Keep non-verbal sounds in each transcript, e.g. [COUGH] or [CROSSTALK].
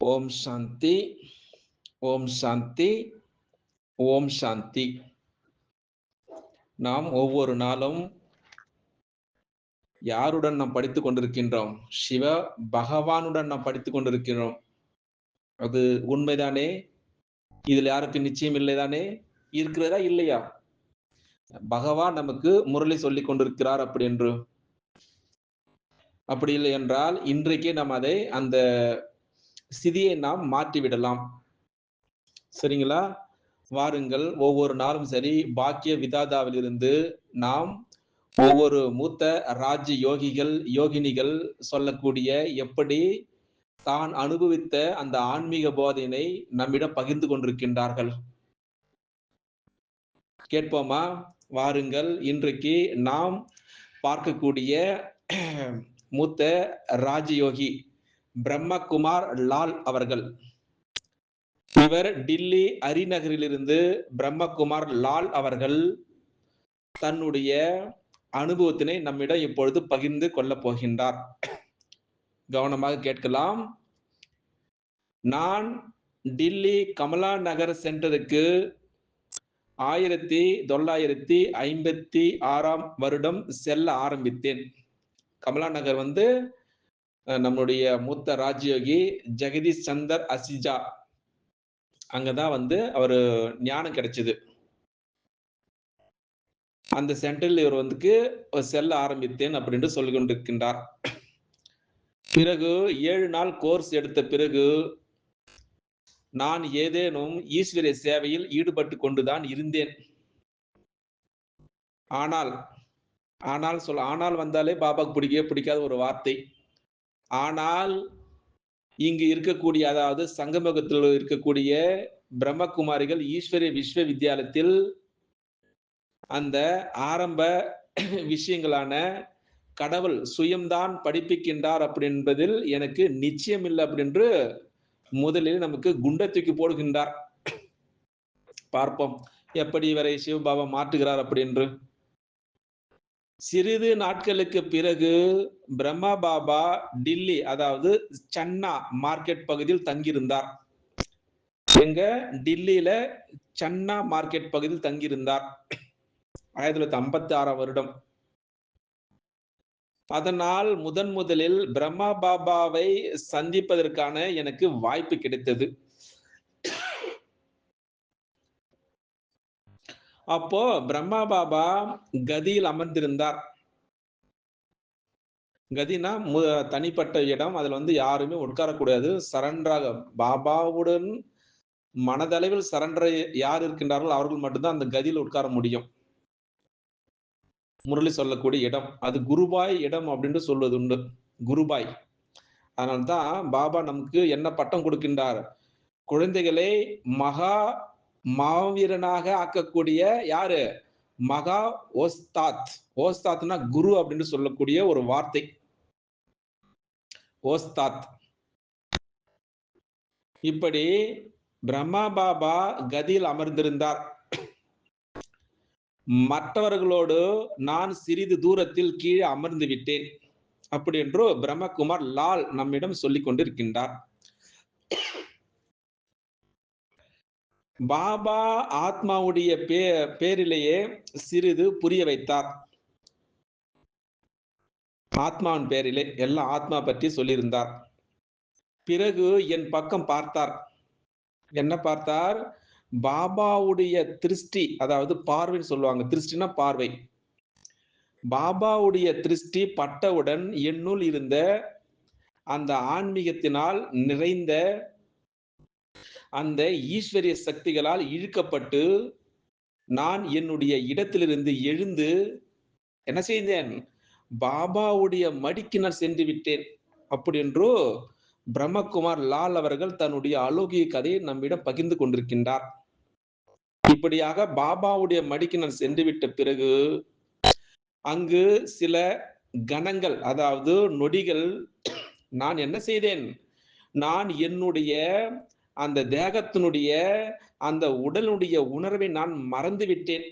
ஓம் சாந்தி ஓம் சாந்தி ஓம் சாந்தி. நாம் ஒவ்வொரு நாளும் யாருடன் நாம் படித்துக் கொண்டிருக்கின்றோம்? சிவ பகவானுடன் நாம் படித்துக் கொண்டிருக்கிறோம் அது உண்மைதானே? இதில் யாருக்கு நிச்சயம் இல்லைதானே? இருக்கிறதா இல்லையா? பகவான் நமக்கு முரளி சொல்லி கொண்டிருக்கிறார் அப்படி என்று. அப்படி இல்லை என்றால் இன்றைக்கே நாம் அதை அந்த ஸ்திதியை நாம் மாற்றிவிடலாம். சரிங்களா? வாருங்கள் ஒவ்வொரு நாளும் சரி பாக்கிய விதாதாவிலிருந்து நாம் ஒவ்வொரு மூத்த ராஜ யோகிகள் யோகினிகள் சொல்லக்கூடிய எப்படி தான் அனுபவித்த அந்த ஆன்மீக போதையினை நம்மிடம் பகிர்ந்து கொண்டிருக்கின்றார்கள். கேட்போமா? வாருங்கள் இன்றைக்கு நாம் பார்க்கக்கூடிய மூத்த ராஜயோகி பிரம்மகுமார் லால் அவர்கள். இவர் டில்லி அரிநகரிலிருந்து பிரம்மகுமார் லால் அவர்கள் தன்னுடைய அனுபவத்தினை நம்மிடம் இப்பொழுது பகிர்ந்து கொள்ளப் போகின்றார். கவனமாக கேட்கலாம். நான் டில்லி கமலா நகர் சென்டருக்கு ஆயிரத்தி தொள்ளாயிரத்தி ஐம்பத்தி ஆறாம் வருடம் செல்ல ஆரம்பித்தேன். கமலா நகர் வந்து நம்முடைய மூத்த ராஜயோகி ஜெகதீஷ் சந்தர் அசிஜா. அங்கதான் வந்து அவரு ஞானம் கிடைச்சது. அந்த சென்டரில் இவர் வந்துக்கு செல்ல ஆரம்பித்தேன் அப்படின்னு சொல்லி கொண்டிருக்கின்றார் பிறகு ஏழு நாள் கோர்ஸ் எடுத்த பிறகு நான் ஏதேனும் ஈஸ்வரிய சேவையில் ஈடுபட்டு கொண்டுதான் இருந்தேன். ஆனால் ஆனால் சொல் ஆனால் வந்தாலே பாபாக்கு பிடிக்கவே பிடிக்காத ஒரு வார்த்தை. ஆனால் இங்கு இருக்கக்கூடிய அதாவது சங்கமுகத்தில் இருக்கக்கூடிய பிரம்மகுமாரிகள் ஈஸ்வரிய விஸ்வ வித்யாலயத்தில் அந்த ஆரம்ப [CLEARS THROAT] விஷயங்களான கடவுள் சுயம்தான் படிப்பிக்கின்றார் அப்படி என்பதில் எனக்கு நிச்சயம் இல்லை அப்படின்று முதலில் நமக்கு குண்டை தூக்கி போடுகின்றார். [CLEARS THROAT] பார்ப்போம். எப்படி இவரை சிவபாபா மாற்றுகிறார் அப்படின்று. சிறிது நாட்களுக்கு பிறகு பிரம்மா பாபா டில்லி அதாவது சன்னா மார்க்கெட் பகுதியில் தங்கியிருந்தார். எங்க? டில்லியில சன்னா மார்க்கெட் பகுதியில் தங்கியிருந்தார். ஆயிரத்தி தொள்ளாயிரத்தி ஐம்பத்தி ஆறாம் வருடம். அதனால் முதன் முதலில் பிரம்மா பாபாவை சந்திப்பதற்கான எனக்கு வாய்ப்பு கிடைத்தது. அப்போ பிரம்மா பாபா கதியில் அமர்ந்திருந்தார். கதினா தனிப்பட்ட இடம் அதுல வந்து யாருமே உட்காரக்கூடாது. சரண்டராக பாபாவுடன் மனதளவில் சரண்டர் யார் இருக்கின்றார்கள் அவர்கள் மட்டும்தான் அந்த கதியில் உட்கார முடியும். முரளி சொல்லக்கூடிய இடம். அது குருபாய் இடம் அப்படின்னு சொல்வது உண்டு. குருபாய். அதனால்தான் பாபா நமக்கு என்ன பட்டம் கொடுக்கின்றார்? குழந்தைகளை மகா மாவீரனாக ஆக்கக்கூடிய யாரு? மகா ஓஸ்தாத். ஓஸ்தாத்னா குரு அப்படின்னு சொல்லக்கூடிய ஒரு வார்த்தை. ஓஸ்தாத். இப்படி பிரம்மா பாபா கதியில் அமர்ந்திருந்தார். மற்றவர்களோடு நான் சிறிது தூரத்தில் கீழே அமர்ந்து விட்டேன். அப்படி என்று பிரம்மகுமார் லால் நம்மிடம் சொல்லிக் கொண்டிருக்கின்றார் பாபா ஆத்மாவுடைய பே பேரிலேயே சிறிது புரிய வைத்தார். ஆத்மாவின் பேரிலே எல்லாம் ஆத்மா பற்றி சொல்லியிருந்தார். பிறகு என் பக்கம் பார்த்தார். என்ன பார்த்தார்? பாபாவுடைய திருஷ்டி அதாவது பார்வைன்னு சொல்லுவாங்க. திருஷ்டினா பார்வை. பாபாவுடைய திருஷ்டி பட்டவுடன் என்னுள் இருந்த அந்த ஆன்மீகத்தினால் நிறைந்த அந்த ஈஸ்வரிய சக்திகளால் இழுக்கப்பட்டு நான் என்னுடைய இடத்திலிருந்து எழுந்து என்ன செய்தேன்? பாபாவுடைய மடிக்கு நான் சென்று விட்டேன். அப்படி என்றோ பிரம்மகுமார் லால் அவர்கள் தன்னுடைய அலோகிய கதையை நம்மிடம் பகிர்ந்து கொண்டிருக்கின்றார். இப்படியாக பாபாவுடைய மடிக்கு நான் சென்று விட்ட பிறகு அங்கு சில கணங்கள் அதாவது நொடிகள் நான் என்ன செய்தேன்? நான் என்னுடைய அந்த தேகத்தினுடைய அந்த உடலுடைய உணர்வை நான் மறந்து விட்டேன்.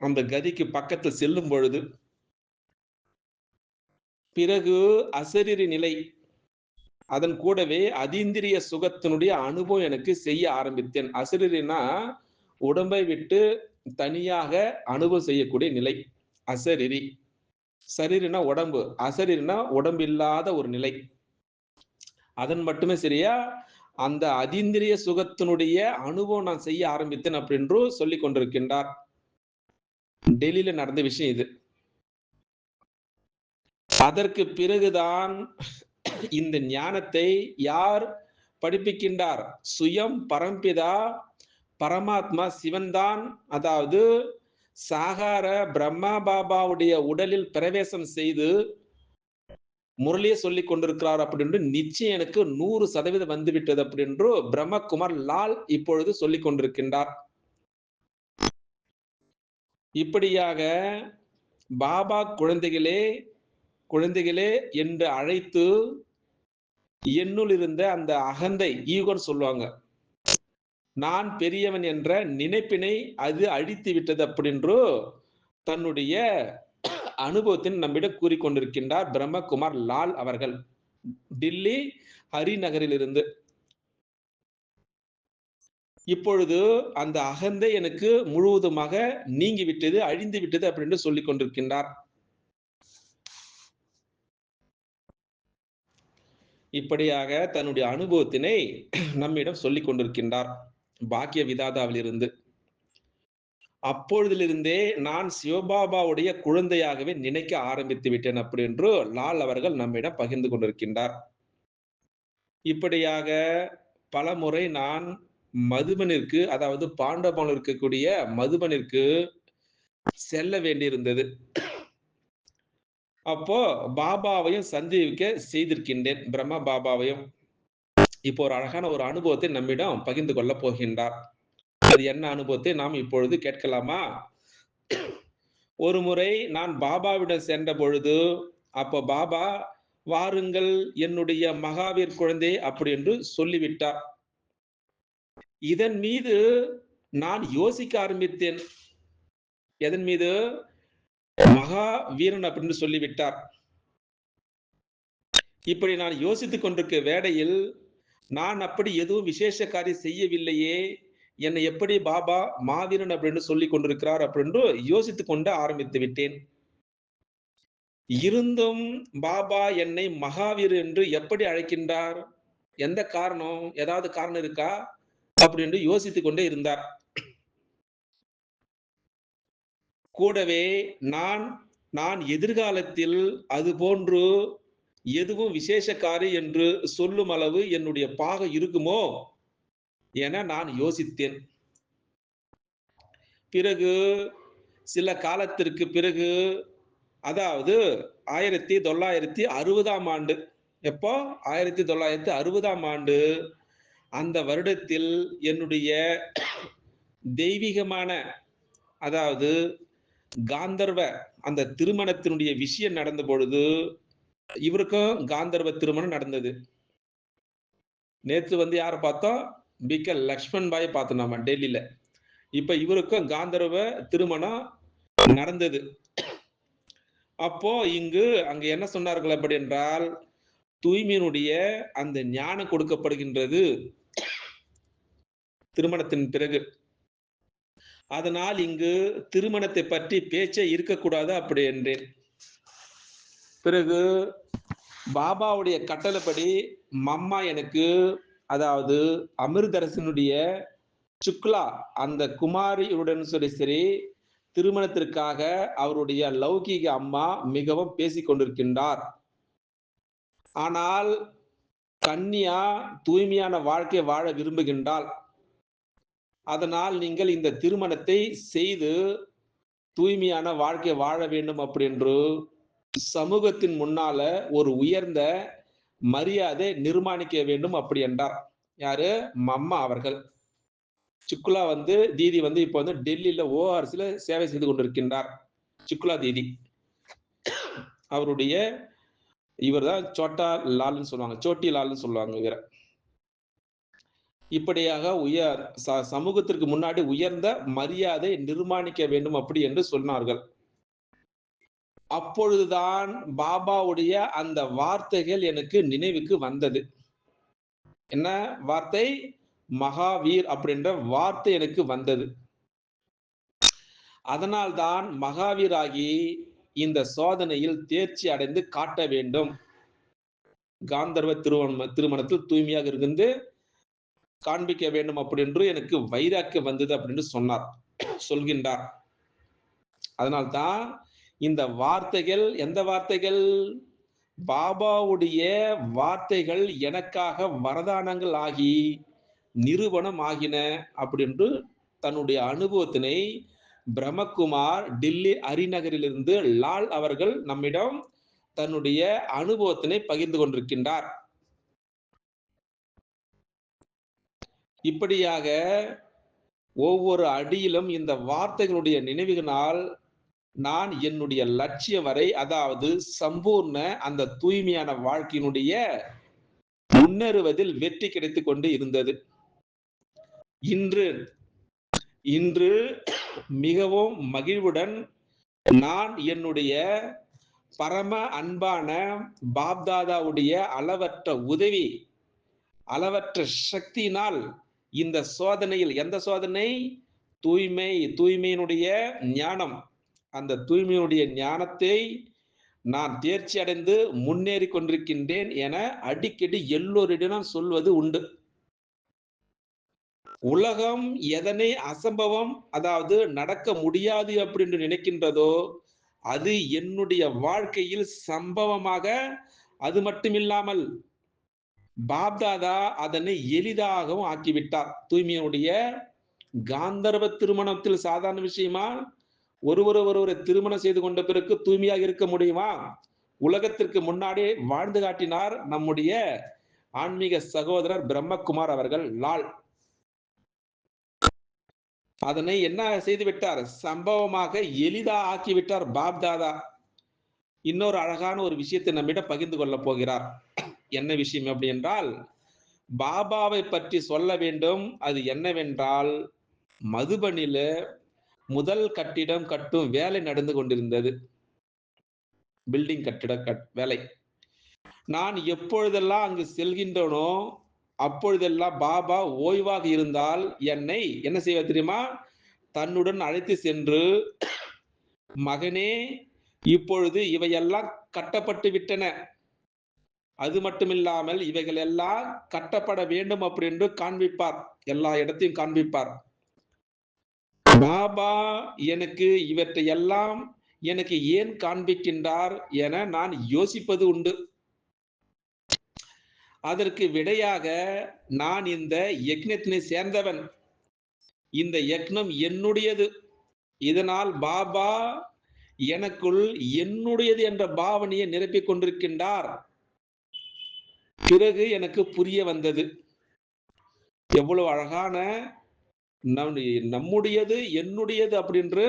அந்த கதிக்கு பக்கத்தில் செல்லும் பொழுது பிறகு அசரீரி நிலை அதன் கூடவே அதீந்திரிய சுகத்தினுடைய அனுபவம் எனக்கு செய்ய ஆரம்பித்தேன். அசரீரினா உடம்பை விட்டு தனியாக அனுபவம் செய்யக்கூடிய நிலை அசரிரி. சரீரினா உடம்பு அசரீரினா உடம்பு இல்லாத ஒரு நிலை. அதன் மட்டுமே சரியா அந்த அதீந்திரிய சுகத்தினுடைய அனுபவம் நான் செய்ய ஆரம்பித்தேன் அப்படின்று சொல்லிக் கொண்டிருக்கின்றார். டெல்லியில நடந்த விஷயம் இது. அதற்கு பிறகுதான் இந்த ஞானத்தை யார் படிப்பிக்கின்றார்? சுயம் பரம்பிதா பரமாத்மா சிவன்தான். அதாவது சாகார பிரம்மா பாபாவுடைய உடலில் பிரவேசம் செய்து முரளியே சொல்லி கொண்டிருக்கிறார் அப்படின்னு நிச்சயம் எனக்கு நூறு சதவீதம் வந்துவிட்டது அப்படின்று பிரம்மகுமார் லால் இப்பொழுது சொல்லிக் கொண்டிருக்கின்றார். இப்படியாக பாபா குழந்தைகளே குழந்தைகளே என்று அழைத்து என்னுள் இருந்த அந்த அகந்தை ஈகோன்னு சொல்லுவாங்க. நான் பெரியவன் என்ற நினைப்பினை அது அழித்து விட்டது அப்படின்று தன்னுடைய அனுபவத்தின் நம்மிடம் கூறிக்கொண்டிருக்கின்றார் பிரம்மகுமார் லால் அவர்கள். டில்லி ஹரிநகரில் இருந்து இப்பொழுது அந்த அகந்தை எனக்கு முழுவதுமாக நீங்கி விட்டது அழிந்து விட்டது அப்படின்னு சொல்லிக் கொண்டிருக்கின்றார். இப்படியாக தன்னுடைய அனுபவத்தினை நம்மிடம் சொல்லிக் கொண்டிருக்கின்றார். பாக்கிய விதாதாவில் இருந்து அப்பொழுதிலிருந்தே நான் சிவபாபாவுடைய குழந்தையாகவே நினைக்க ஆரம்பித்து விட்டேன் அப்படி என்று லால் அவர்கள் நம்மிடம் பகிர்ந்து கொண்டிருக்கின்றார். இப்படியாக பல முறை நான் மதுபனிற்கு அதாவது பாண்டவனில் இருக்கக்கூடிய மதுபனிற்கு செல்ல வேண்டியிருந்தது. அப்போ பாபாவையும் சந்திக்க செய்திருக்கின்றேன் பிரம்மா பாபாவையும். இப்போ ஒரு அழகான ஒரு அனுபவத்தை நம்மிடம் பகிர்ந்து கொள்ள போகின்றார். அது என்ன அனுபவத்தை நாம் இப்பொழுது கேட்கலாமா? ஒரு முறை நான் பாபாவிடம் சென்ற பொழுது அப்போ பாபா வாருங்கள் என்னுடைய மகாவீர் குழந்தை அப்படி என்று சொல்லிவிட்டார். இதன் மீது நான் யோசிக்க ஆரம்பித்தேன். எதன் மீது? மகா வீரன் அப்படின்னு சொல்லிவிட்டார். இப்படி நான் யோசித்துக் கொண்டிருக்க வேடையில் நான் அப்படி எதுவும் விசேஷ காரியம் செய்யவில்லையே. என்னை எப்படி பாபா மாவீரன் அப்படின்னு சொல்லி கொண்டிருக்கிறார் அப்படின்னு யோசித்து கொண்டு ஆரம்பித்து விட்டேன். இருந்தும் பாபா என்னை மகாவீர் என்று எப்படி அழைக்கின்றார்? எந்த காரணம்? ஏதாவது காரணம் இருக்கா? அப்படின்னு யோசித்துக் கொண்டே இருந்தார். கூடவே நான் நான் எதிர்காலத்தில் அது போன்று எதுவும் விசேஷக்காரி என்று சொல்லும் அளவு என்னுடைய பாகம் இருக்குமோ? என நான் யோசித்தேன். பிறகு சில காலத்திற்கு பிறகு அதாவது ஆயிரத்தி தொள்ளாயிரத்தி அறுபதாம் ஆண்டு எப்போ? ஆயிரத்தி தொள்ளாயிரத்தி அறுபதாம் ஆண்டு அந்த வருடத்தில் என்னுடைய தெய்வீகமான அதாவது காந்தர்வ அந்த திருமணத்தினுடைய விஷயம் நடந்த பொழுது இவருக்கும் காந்தர்வ திருமணம் நடந்தது. நேற்று வந்து யார பார்த்தோம்? பிக்க லக்ஷ்மண் பாய் பார்த்தோம் நம்ம டெல்லியில. இப்ப இவருக்கும் காந்தர்வ திருமணம் நடந்தது. அப்போ இங்கு அங்க என்ன சொன்னார்கள் அப்படி என்றால் தூய்மையினுடைய அந்த ஞானம் கொடுக்கப்படுகின்றது திருமணத்தின் பிறகு. அதனால் இங்கு திருமணத்தை பற்றி பேச்சே இருக்கக்கூடாது அப்படி என்றேன். பிறகு பாபாவுடைய கட்டளைப்படி மம்மா எனக்கு அதாவது அமிர்தரசனுடைய சுக்லா அந்த குமாரியுடன் சொல்லி சரி திருமணத்திற்காக அவருடைய லௌகீக அம்மா மிகவும் பேசிக் கொண்டிருக்கின்றார். ஆனால் கன்னியா தூய்மையான வாழ்க்கை வாழ விரும்புகின்றாள். அதனால் நீங்கள் இந்த திருமணத்தை செய்து தூய்மையான வாழ்க்கை வாழ வேண்டும் அப்படி என்று சமூகத்தின் முன்னால ஒரு உயர்ந்த மரியாதை நிர்மாணிக்க வேண்டும் அப்படி என்றார். யாரு? மம்மா அவர்கள். சுக்குலா வந்து தீதி வந்து இப்போ வந்து டெல்லியில ஓஆர்சில சேவை செய்து கொண்டிருக்கின்றார். சுக்குலா தீதி. அவருடைய இவர் தான் சோட்டா லால்னு சொல்லுவாங்க. சோட்டி லால்னு சொல்லுவாங்க இவரை. இப்படியாக உயர் ச- சமூகத்திற்கு முன்னாடி உயர்ந்த மரியாதை நிர்மாணிக்க வேண்டும் அப்படி என்று சொன்னார்கள். அப்பொழுதுதான் பாபாவுடைய அந்த வார்த்தைகள் எனக்கு நினைவுக்கு வந்தது. என்ன வார்த்தை? மகாவீர் அப்படின்ற வார்த்தை எனக்கு வந்தது. அதனால்தான் மகாவீராகி இந்த சோதனையில் தேர்ச்சி அடைந்து காட்ட வேண்டும். காந்தர்வ திருமணம் திருமணத்தில் தூய்மையாக இருந்து காண்பிக்க வேண்டும் அப்படின்று எனக்கு வைராக்கியம் வந்தது அப்படின்னு சொன்னார் சொல்கின்றார். அதனால்தான் இந்த வார்த்தைகள் எந்த வார்த்தைகள்? பாபாவுடைய வார்த்தைகள் எனக்காக வரதானங்கள் ஆகி நிறுவனம் ஆகின அப்படின்று தன்னுடைய அனுபவத்தினை பிரம்மகுமார் டில்லி அரிநகரிலிருந்து லால் அவர்கள் நம்மிடம் தன்னுடைய அனுபவத்தினை பகிர்ந்து கொண்டிருக்கின்றார். இப்படியாக ஒவ்வொரு அடியிலும் இந்த வார்த்தைகளுடைய நினைவுகளால் நான் என்னுடைய லட்சியம் வரை அதாவது சம்பூர்ண அந்த தூய்மையான வாழ்க்கையினுடைய முன்னேறுவதில் வெற்றி கிடைத்து கொண்டு இருந்தது. இன்று இன்று மிகவும் மகிழ்வுடன் நான் என்னுடைய பரம அன்பான பாப்தாதாவுடைய அளவற்ற உதவி அளவற்ற சக்தியினால் இந்த சோதனையில் எந்த சோதனை? தூய்மை தூய்மையினுடைய ஞானம். அந்த தூய்மையுடைய ஞானத்தை நான் தேர்ச்சி அடைந்து முன்னேறி கொண்டிருக்கின்றேன் என அடிக்கடி எல்லோரிடம் சொல்வது உண்டு. உலகம் எதனை அசம்பவம் அதாவது நடக்க முடியாது அப்படின்னு நினைக்கின்றதோ அது என்னுடைய வாழ்க்கையில் சம்பவமாக அது மட்டுமில்லாமல் பாப்தாதா அதனை எளிதாகவும் ஆக்கிவிட்டார். தூய்மையுடைய காந்தர்வ திருமணத்தில் சாதாரண விஷயமா? ஒருவர் ஒருவரை திருமணம் செய்து கொண்ட பிறகு தூய்மையாக இருக்க முடியுமா? உலகத்திற்கு முன்னாடியே வாழ்ந்து காட்டினார் நம்முடைய ஆன்மீக சகோதரர் பிரம்மகுமார் அவர்கள் லால். அதனை என்ன செய்து விட்டார்? சம்பவமாக எளிதா ஆக்கிவிட்டார் பாப்தாதா இன்னொரு அழகான ஒரு விஷயத்தை நம்மிடம் பகிர்ந்து கொள்ள போகிறார். என்ன விஷயம் அப்படி என்றால் பாபாவை பற்றி சொல்ல வேண்டும். அது என்னவென்றால் மதுபனில முதல் கட்டிடம் கட்டும் வேலை நடந்து கொண்டிருந்தது. பில்டிங் கட்டிட கட் வேலை. நான் எப்பொழுதெல்லாம் அங்கு செல்கின்றனோ அப்பொழுதெல்லாம் பாபா ஓய்வாக இருந்தால் என்னை என்ன செய்வ தெரியுமா? தன்னுடன் அழைத்து சென்று மகனே இப்பொழுது இவையெல்லாம் கட்டப்பட்டு விட்டன. அது மட்டுமில்லாமல் இவைகள் எல்லாம் கட்டப்பட வேண்டும் அப்படின்னு காண்பிப்பார். எல்லா இடத்தையும் காண்பிப்பார். பாபா எனக்கு இவற்றை எல்லாம் எனக்கு ஏன் காண்பிக்கின்றார் என நான் யோசிப்பது உண்டு. அதற்கு விடையாக நான் இந்த யக்னத்தினை சேர்ந்தவன். இந்த யக்னம் என்னுடையது. இதனால் பாபா எனக்குள் என்னுடையது என்ற பாவனையை நிரப்பிக் கொண்டிருக்கின்றார். பிறகு எனக்கு புரிய வந்தது. எவ்வளவு அழகான நம் நம்முடையது என்னுடையது அப்படின்று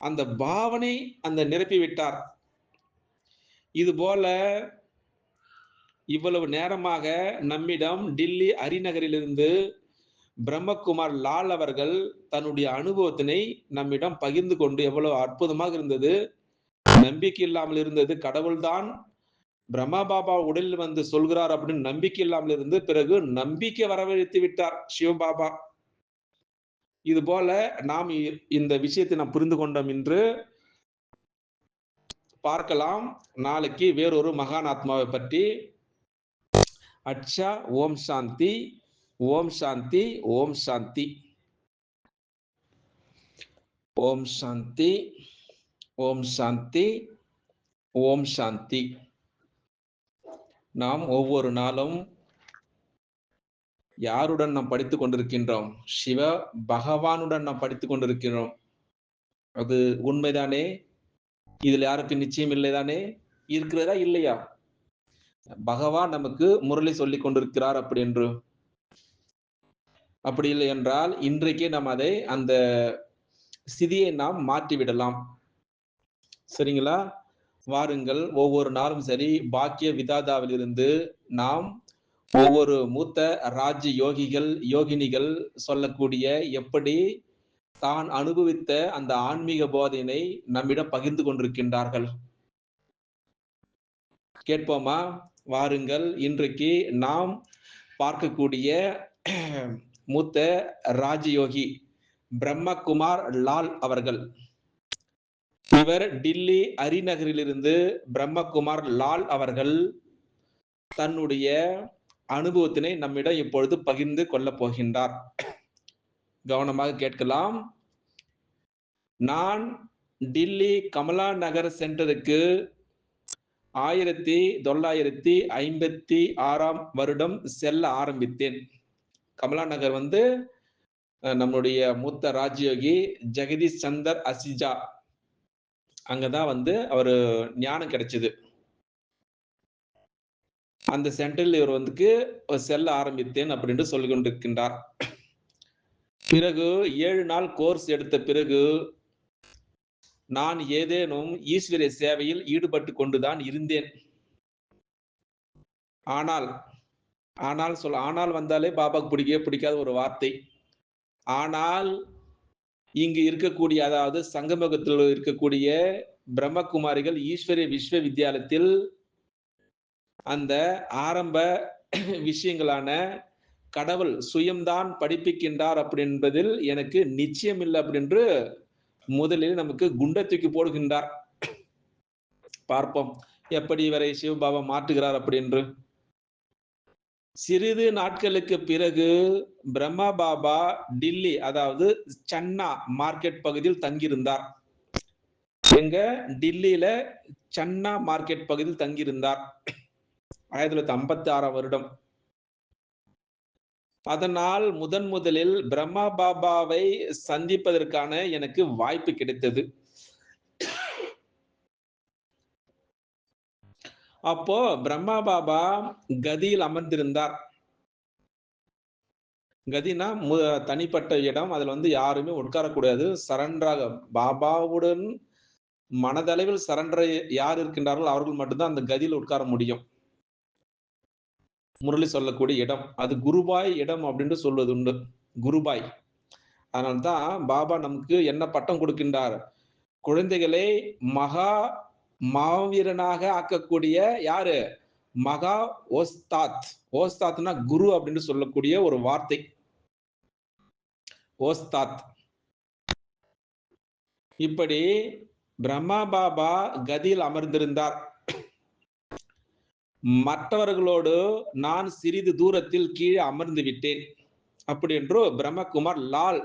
அந்த பாவனை அந்த நிரப்பி விட்டார். இது போல இவ்வளவு நேரமாக நம்மிடம் டில்லி அரிநகரிலிருந்து பிரம்மகுமார் லால் அவர்கள் தன்னுடைய அனுபவத்தினை நம்மிடம் பகிர்ந்து கொண்டு எவ்வளவு அற்புதமாக இருந்தது. நம்பிக்கை இல்லாமல் இருந்தது. கடவுள்தான் பிரம்மா பாபா உடலில் வந்து சொல்கிறார் அப்படின்னு நம்பிக்கை இல்லாமல் இருந்து பிறகு நம்பிக்கை வரவழைத்து விட்டார் சிவபாபா. இது போல நாம் இந்த விஷயத்தை நாம் புரிந்து கொண்டோம் என்று பார்க்கலாம். நாளைக்கு வேறொரு மகான் ஆத்மாவை பற்றி. அச்சா ஓம் சாந்தி ஓம் சாந்தி ஓம் சாந்தி. ஓம் சாந்தி ஓம் சாந்தி ஓம் சாந்தி. நாம் ஒவ்வொரு நாளும் யாருடன் நாம் படித்துக் கொண்டிருக்கின்றோம்? சிவ பகவானுடன் நாம் படித்துக் கொண்டிருக்கிறோம் அது உண்மைதானே? இதில் யாருக்கு நிச்சயம் இல்லைதானே? இருக்கிறதா இல்லையா? பகவான் நமக்கு முரளி சொல்லி கொண்டிருக்கிறார் அப்படி என்று. அப்படி இல்லை என்றால் இன்றைக்கே நாம் அதை அந்த சிதியை நாம் மாற்றி விடலாம். சரிங்களா? வாருங்கள் ஒவ்வொரு நாளும் சரி பாக்கிய விதாதாவிலிருந்து நாம் ஒவ்வொரு மூத்த ராஜ்ய யோகிகள் யோகினிகள் சொல்லக்கூடிய எப்படி தான் அனுபவித்த அந்த ஆன்மீக போதையினை நம்மிடம் பகிர்ந்து கொண்டிருக்கின்றார்கள். கேட்போமா? வாருங்கள். இன்றைக்கு நாம் பார்க்கக்கூடிய மூத்த ராஜயோகி பிரம்மகுமார் லால் அவர்கள். இவர் டில்லி அரிநகரிலிருந்து பிரம்மகுமார் லால் அவர்கள் தன்னுடைய அனுபவத்தினை நம்மிடம் இப்பொழுது பகிர்ந்து கொள்ளப் போகின்றார். கவனமாக கேட்கலாம். நான் டில்லி கமலா நகர் சென்றதுக்கு ஆயிரத்தி தொள்ளாயிரத்தி ஐம்பத்தி ஆறாம் வருடம் செல்ல ஆரம்பித்தேன். கமலா நகர் வந்து நம்முடைய மூத்த ராஜயோகி ஜெகதீஷ் சந்தர் அசிஜா. அங்கதான் வந்து அவரு ஞானம் கிடைச்சது. அந்த சென்டரில் இவர் வந்துக்கு செல்ல ஆரம்பித்தேன் அப்படின்ட்டு சொல்லி கொண்டிருக்கின்றார் பிறகு ஏழு நாள் கோர்ஸ் எடுத்த பிறகு நான் ஏதேனும் ஈஸ்வரிய சேவையில் ஈடுபட்டு கொண்டுதான் இருந்தேன். ஆனால் ஆனால் சொல் ஆனால் வந்தாலே பாபாக்கு பிடிக்கவே பிடிக்காத ஒரு வார்த்தை. ஆனால் இங்கு இருக்கக்கூடிய அதாவது சங்கமுகத்தில் இருக்கக்கூடிய பிரம்மகுமாரிகள் ஈஸ்வரிய விஸ்வ வித்யாலயத்தில் அந்த ஆரம்ப [CLEARS THROAT] விஷயங்களான கடவுள் சுயம்தான் படிப்பிக்கின்றார் அப்படி என்பதில் எனக்கு நிச்சயம் இல்லை அப்படின்று முதலில் நமக்கு குண்டை தூக்கி போடுகின்றார். [CLEARS THROAT] பார்ப்போம். எப்படி இவரை சிவபாபா மாற்றுகிறார் அப்படின்று. சிறிது நாட்களுக்கு பிறகு பிரம்மா பாபா டில்லி அதாவது சன்னா மார்க்கெட் பகுதியில் தங்கியிருந்தார். எங்க டில்லியில சன்னா மார்க்கெட் பகுதியில் தங்கியிருந்தார். ஆயிரத்தி தொள்ளாயிரத்தி ஐம்பத்தி ஆறாம் வருடம். அதனால் முதன் முதலில் பிரம்மா பாபாவை சந்திப்பதற்கான எனக்கு வாய்ப்பு கிடைத்தது. அப்போ பிரம்மா பாபா கதியில் அமர்ந்திருந்தார். கதினா தனிப்பட்ட இடம் அதுல வந்து யாருமே உட்காரக்கூடாது. சரண்டராக பாபாவுடன் மனதளவில் சரண்டர் யார் இருக்கின்றார்கள் அவர்கள் மட்டும்தான் அந்த கதியில் உட்கார முடியும். முரளி சொல்லக்கூடிய இடம். அது குருபாய் இடம் அப்படின்னு சொல்வது உண்டு. குருபாய். அதனால்தான் பாபா நமக்கு என்ன பட்டம் கொடுக்கின்றார்? குழந்தைகளை மகா மாவீரனாக ஆக்கக்கூடிய யாரு? மகா ஓஸ்தாத். ஓஸ்தாத்னா குரு அப்படின்னு சொல்லக்கூடிய ஒரு வார்த்தை. ஓஸ்தாத். இப்படி பிரம்மா பாபா கதியில் அமர்ந்திருந்தார். மற்றவர்களோடு நான் சிறிது தூரத்தில் கீழே அமர்ந்து விட்டேன். அப்படி என்று பிரம்மகுமார் லால்